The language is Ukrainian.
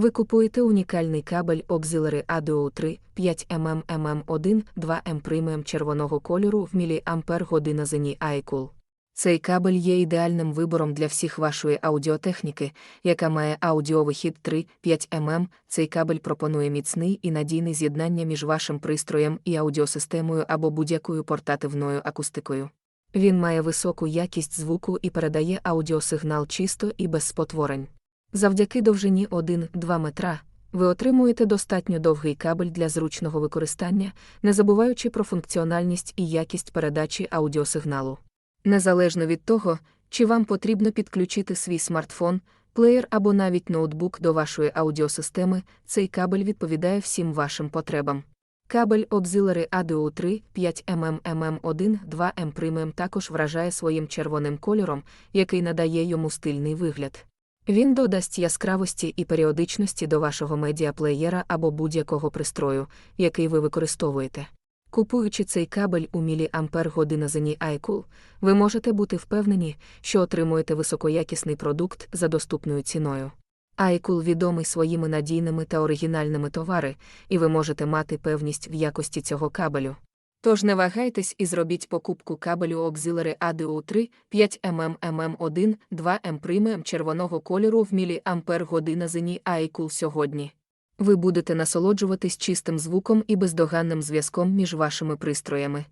Ви купуєте унікальний кабель Auxiliary ADO 3 5 mm MM1 2 M преміум червоного кольору в міліампер година зені iCool. Цей кабель є ідеальним вибором для всіх вашої аудіотехніки, яка має аудіовихід 3 5 mm. Цей кабель пропонує міцний і надійний з'єднання між вашим пристроєм і аудіосистемою або будь-якою портативною акустикою. Він має високу якість звуку і передає аудіосигнал чисто і без спотворень. Завдяки довжині 1-2 метра ви отримуєте достатньо довгий кабель для зручного використання, не забуваючи про функціональність і якість передачі аудіосигналу. Незалежно від того, чи вам потрібно підключити свій смартфон, плеєр або навіть ноутбук до вашої аудіосистеми, цей кабель відповідає всім вашим потребам. Кабель Auxiliary ADO 3 5 mm MM1 2 M Premium також вражає своїм червоним кольором, який надає йому стильний вигляд. Він додасть яскравості і періодичності до вашого медіаплеєра або будь-якого пристрою, який ви використовуєте. Купуючи цей кабель у міліампер година зені iCool, ви можете бути впевнені, що отримуєте високоякісний продукт за доступною ціною. iCool відомий своїми надійними та оригінальними товари, і ви можете мати певність в якості цього кабелю. Тож не вагайтесь і зробіть покупку кабелю Auxiliary ADO 3 5 mm MM1 2 M Premium червоного кольору в міліампер година зені iCool сьогодні. Ви будете насолоджуватись чистим звуком і бездоганним зв'язком між вашими пристроями.